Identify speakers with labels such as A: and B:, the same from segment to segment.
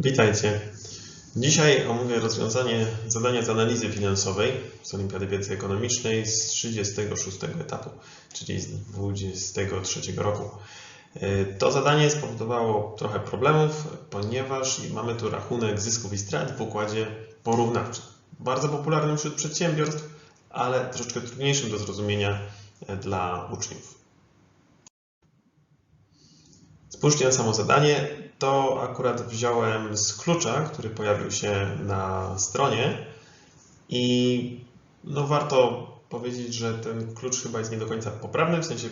A: Witajcie. Dzisiaj omówię rozwiązanie zadania z analizy finansowej z Olimpiady Wiedzy Ekonomicznej z 36 etapu, czyli z 23 roku. E, To zadanie spowodowało trochę problemów, ponieważ mamy tu rachunek zysków i strat w układzie porównawczym. Bardzo popularnym wśród przedsiębiorstw, ale troszeczkę trudniejszym do zrozumienia e, dla uczniów. Spójrzcie na samo zadanie. To akurat wziąłem z klucza, który pojawił się na stronie i no warto powiedzieć, że ten klucz chyba jest nie do końca poprawny, w sensie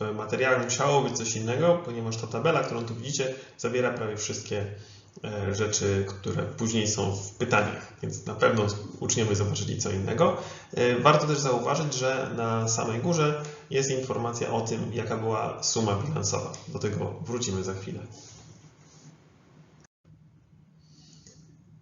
A: w materiale musiało być coś innego, ponieważ ta tabela, którą tu widzicie, zawiera prawie wszystkie e, rzeczy, które później są w pytaniach, więc na pewno uczniowie zobaczyli co innego. E, Warto też zauważyć, że na samej górze jest informacja o tym, jaka była suma bilansowa. Do tego wrócimy za chwilę.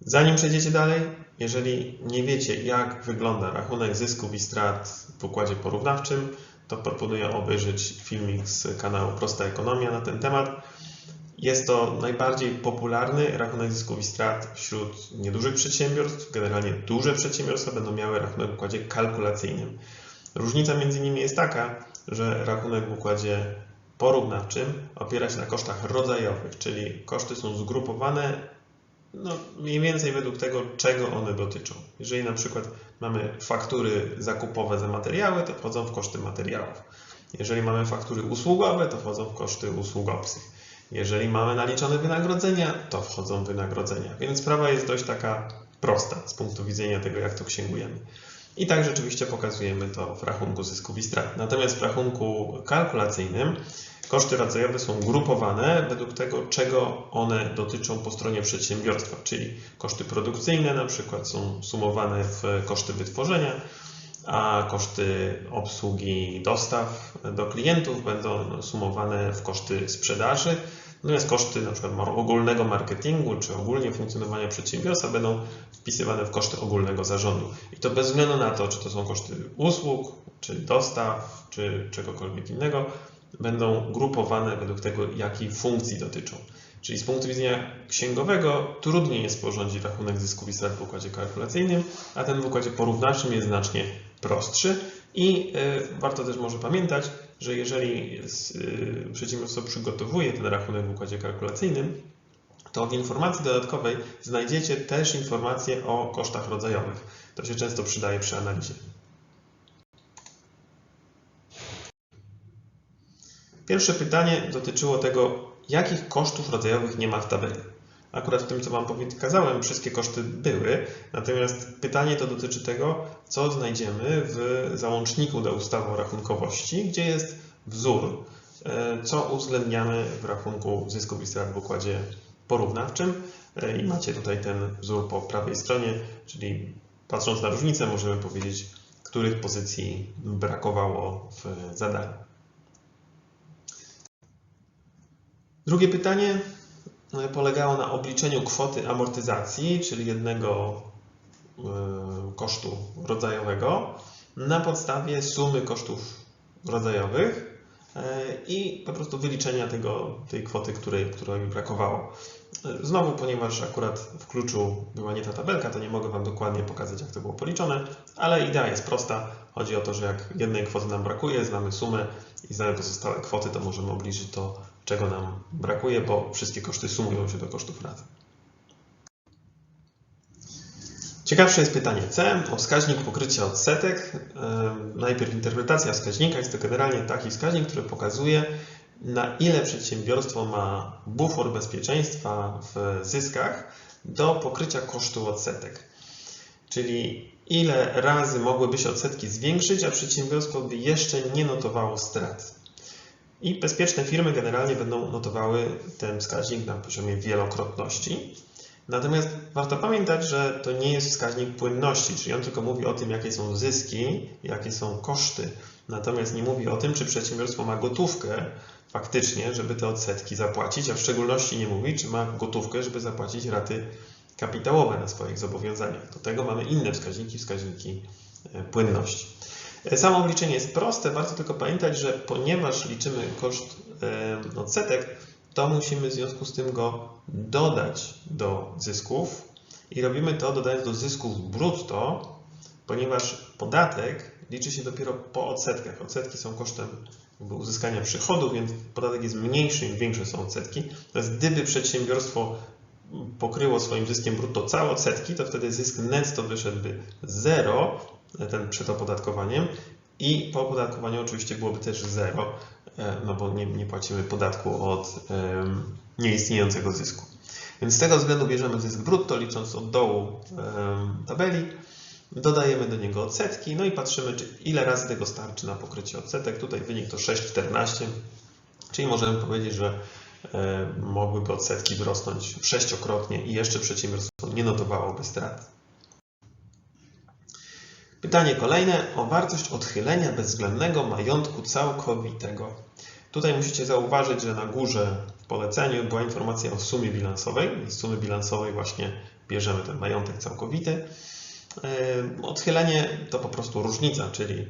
A: Zanim przejdziecie dalej, jeżeli nie wiecie, jak wygląda rachunek zysków i strat w układzie porównawczym, to proponuję obejrzeć filmik z kanału Prosta Ekonomia na ten temat. Jest to najbardziej popularny rachunek zysków i strat wśród niedużych przedsiębiorstw. Generalnie duże przedsiębiorstwa będą miały rachunek w układzie kalkulacyjnym. Różnica między nimi jest taka, że rachunek w układzie porównawczym opiera się na kosztach rodzajowych, czyli koszty są zgrupowane no, mniej więcej według tego, czego one dotyczą. Jeżeli na przykład mamy faktury zakupowe za materiały, to wchodzą w koszty materiałów. Jeżeli mamy faktury usługowe, to wchodzą w koszty usług obcych. Jeżeli mamy naliczone wynagrodzenia, to wchodzą wynagrodzenia. Więc sprawa jest dość taka prosta z punktu widzenia tego, jak to księgujemy. I tak rzeczywiście pokazujemy to w rachunku zysków i strat. Natomiast w rachunku kalkulacyjnym koszty rodzajowe są grupowane według tego, czego one dotyczą po stronie przedsiębiorstwa, czyli koszty produkcyjne na przykład są sumowane w koszty wytworzenia, a koszty obsługi dostaw do klientów będą sumowane w koszty sprzedaży. Natomiast koszty na przykład ogólnego marketingu czy ogólnie funkcjonowania przedsiębiorstwa będą wpisywane w koszty ogólnego zarządu. I to bez względu na to, czy to są koszty usług, czy dostaw, czy czegokolwiek innego, będą grupowane według tego, jakiej funkcji dotyczą. Czyli z punktu widzenia księgowego trudniej jest sporządzić rachunek zysków i strat w układzie kalkulacyjnym, a ten w układzie porównawczym jest znacznie prostszy. I y, warto też może pamiętać, że jeżeli y, przedsiębiorstwo przygotowuje ten rachunek w układzie kalkulacyjnym, to w informacji dodatkowej znajdziecie też informacje o kosztach rodzajowych. To się często przydaje przy analizie. Pierwsze pytanie dotyczyło tego, jakich kosztów rodzajowych nie ma w tabeli. Akurat w tym, co Wam kazałem, wszystkie koszty były, natomiast pytanie to dotyczy tego, co znajdziemy w załączniku do ustawy o rachunkowości, gdzie jest wzór, co uwzględniamy w rachunku zysków i strat w układzie porównawczym. I macie tutaj ten wzór po prawej stronie, czyli patrząc na różnicę, możemy powiedzieć, których pozycji brakowało w zadaniu. Drugie pytanie polegało na obliczeniu kwoty amortyzacji, czyli jednego kosztu rodzajowego, na podstawie sumy kosztów rodzajowych i po prostu wyliczenia tego, tej kwoty, której, której mi brakowało. Znowu, ponieważ akurat w kluczu była nie ta tabelka, to nie mogę Wam dokładnie pokazać, jak to było policzone, ale idea jest prosta. Chodzi o to, że jak jednej kwoty nam brakuje, znamy sumę i znamy pozostałe kwoty, to możemy obliczyć to, czego nam brakuje, bo wszystkie koszty sumują się do kosztów razem. Ciekawsze jest pytanie C o wskaźnik pokrycia odsetek. Najpierw interpretacja wskaźnika jest to generalnie taki wskaźnik, który pokazuje, na ile przedsiębiorstwo ma bufor bezpieczeństwa w zyskach do pokrycia kosztu odsetek. Czyli ile razy mogłyby się odsetki zwiększyć, a przedsiębiorstwo by jeszcze nie notowało strat. I bezpieczne firmy generalnie będą notowały ten wskaźnik na poziomie wielokrotności. Natomiast warto pamiętać, że to nie jest wskaźnik płynności, czyli on tylko mówi o tym, jakie są zyski, jakie są koszty. Natomiast nie mówi o tym, czy przedsiębiorstwo ma gotówkę faktycznie, żeby te odsetki zapłacić, a w szczególności nie mówi, czy ma gotówkę, żeby zapłacić raty kapitałowe na swoich zobowiązaniach. Do tego mamy inne wskaźniki, wskaźniki płynności. Samo obliczenie jest proste, warto tylko pamiętać, że ponieważ liczymy koszt odsetek, to musimy w związku z tym go dodać do zysków i robimy to dodając do zysków brutto, ponieważ podatek liczy się dopiero po odsetkach. Odsetki są kosztem uzyskania przychodu, więc podatek jest mniejszy, im większe są odsetki. Natomiast gdyby przedsiębiorstwo pokryło swoim zyskiem brutto całe odsetki, to wtedy zysk netto wyszedłby zero, ten przed opodatkowaniem i po opodatkowaniu oczywiście byłoby też zero, e, no bo nie, nie płacimy podatku od nieistniejącego zysku. Więc z tego względu bierzemy zysk brutto, licząc od dołu tabeli, dodajemy do niego odsetki, no i patrzymy, czy ile razy tego starczy na pokrycie odsetek. Tutaj wynik to 6,14, czyli możemy powiedzieć, że e, mogłyby odsetki wzrosnąć sześciokrotnie i jeszcze przedsiębiorstwo nie notowałoby strat. Pytanie kolejne o wartość odchylenia bezwzględnego majątku całkowitego. Tutaj musicie zauważyć, że na górze w poleceniu była informacja o sumie bilansowej. Z sumy bilansowej właśnie bierzemy ten majątek całkowity. Yy, Odchylenie to po prostu różnica, czyli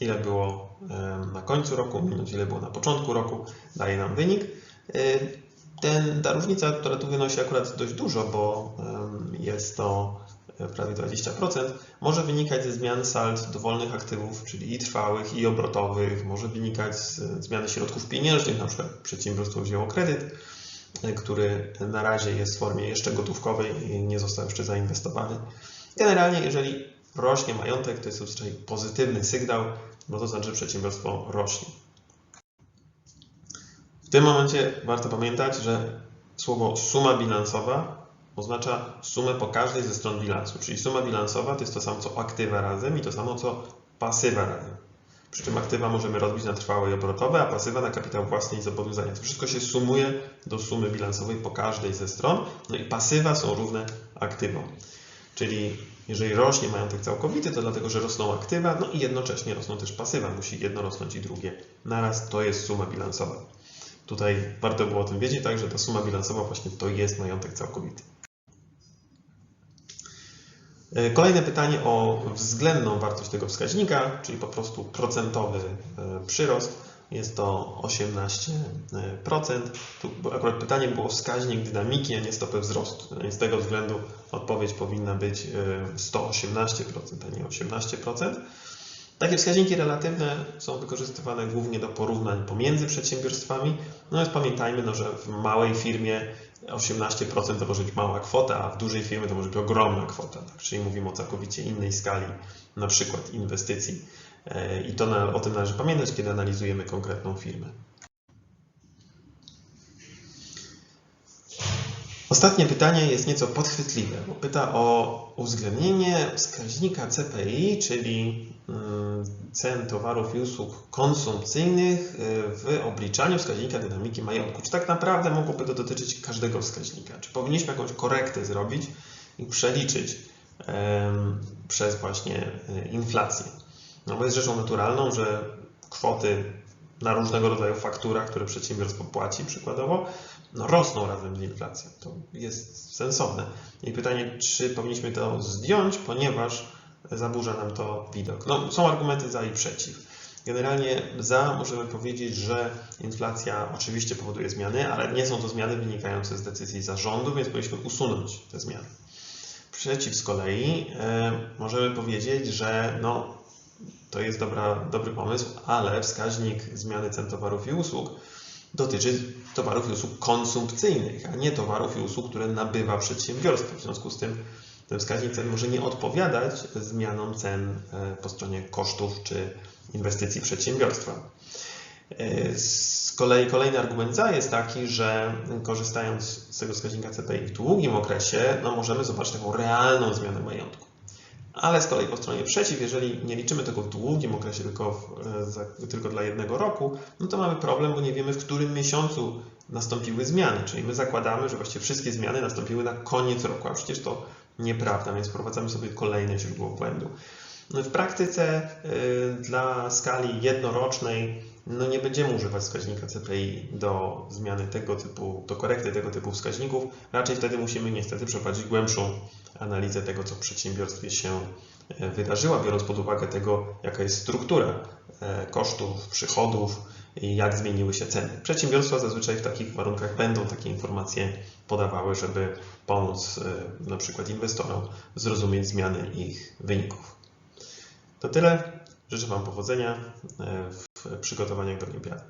A: ile było yy, na końcu roku minus ile było na początku roku, daje nam wynik. Yy, Ten, ta różnica, która tu wynosi akurat dość dużo, bo jest to prawie 20%, może wynikać ze zmian sald dowolnych aktywów, czyli i trwałych, i obrotowych, może wynikać z zmiany środków pieniężnych, na przykład przedsiębiorstwo wzięło kredyt, który na razie jest w formie jeszcze gotówkowej i nie został jeszcze zainwestowany. Generalnie, jeżeli rośnie majątek, to jest zazwyczaj pozytywny sygnał, bo to znaczy, że przedsiębiorstwo rośnie. W tym momencie warto pamiętać, że słowo suma bilansowa oznacza sumę po każdej ze stron bilansu, czyli suma bilansowa to jest to samo co aktywa razem i to samo co pasywa razem. Przy czym aktywa możemy rozbić na trwałe i obrotowe, a pasywa na kapitał własny i zobowiązania. To wszystko się sumuje do sumy bilansowej po każdej ze stron, no i pasywa są równe aktywom. Czyli jeżeli rośnie majątek całkowity, to dlatego, że rosną aktywa, no i jednocześnie rosną też pasywa. Musi jedno rosnąć i drugie naraz. To jest suma bilansowa. Tutaj warto było o tym wiedzieć, także ta suma bilansowa właśnie to jest majątek całkowity. E, Kolejne pytanie o względną wartość tego wskaźnika, czyli po prostu procentowy e, przyrost. Jest to 18%. Tu akurat pytanie było wskaźnik dynamiki, a nie stopę wzrostu. Z tego względu odpowiedź powinna być e, 118%, a nie 18%. Takie wskaźniki relatywne są wykorzystywane głównie do porównań pomiędzy przedsiębiorstwami. No więc pamiętajmy, no, że w małej firmie 18% to może być mała kwota, a w dużej firmie to może być ogromna kwota. Tak? Czyli mówimy o całkowicie innej skali, na przykład inwestycji. E, I to na, o tym należy pamiętać, kiedy analizujemy konkretną firmę. Ostatnie pytanie jest nieco podchwytliwe, bo pyta o uwzględnienie wskaźnika CPI, czyli mm, cen towarów i usług konsumpcyjnych y, w obliczaniu wskaźnika dynamiki majątku. Czy tak naprawdę mogłoby to dotyczyć każdego wskaźnika? Czy powinniśmy jakąś korektę zrobić i przeliczyć przez właśnie y, inflację? No bo jest rzeczą naturalną, że kwoty na różnego rodzaju fakturach, które przedsiębiorstwo płaci przykładowo, no rosną razem z inflacją. To jest sensowne. I pytanie, czy powinniśmy to zdjąć, ponieważ zaburza nam to widok. No, są argumenty za i przeciw. Generalnie za możemy powiedzieć, że inflacja oczywiście powoduje zmiany, ale nie są to zmiany wynikające z decyzji zarządu, więc powinniśmy usunąć te zmiany. Przeciw z kolei e, możemy powiedzieć, że no, to jest dobra, dobry pomysł, ale wskaźnik zmiany cen towarów i usług dotyczy towarów i usług konsumpcyjnych, a nie towarów i usług, które nabywa przedsiębiorstwo. W związku z tym ten wskaźnik cen może nie odpowiadać zmianom cen e, po stronie kosztów czy inwestycji przedsiębiorstwa. E, Z kolei kolejny argument za jest taki, że korzystając z tego wskaźnika CPI w długim okresie, no możemy zobaczyć taką realną zmianę majątku. Ale z kolei po stronie przeciw, jeżeli nie liczymy tego w długim okresie, tylko, w, e, za, tylko dla jednego roku, no to mamy problem, bo nie wiemy, w którym miesiącu nastąpiły zmiany. Czyli my zakładamy, że właściwie wszystkie zmiany nastąpiły na koniec roku, a przecież to nieprawda, więc wprowadzamy sobie kolejne źródło błędu. No w praktyce y, dla skali jednorocznej no nie będziemy używać wskaźnika CPI do zmiany tego typu, do korekty tego typu wskaźników. Raczej wtedy musimy niestety przeprowadzić głębszą analizę tego, co w przedsiębiorstwie się e, wydarzyło, biorąc pod uwagę tego, jaka jest struktura e, kosztów, przychodów, jak zmieniły się ceny. Przedsiębiorstwa zazwyczaj w takich warunkach będą takie informacje podawały, żeby pomóc na przykład inwestorom zrozumieć zmiany ich wyników. To tyle. Życzę Wam powodzenia w przygotowaniach do olimpiady.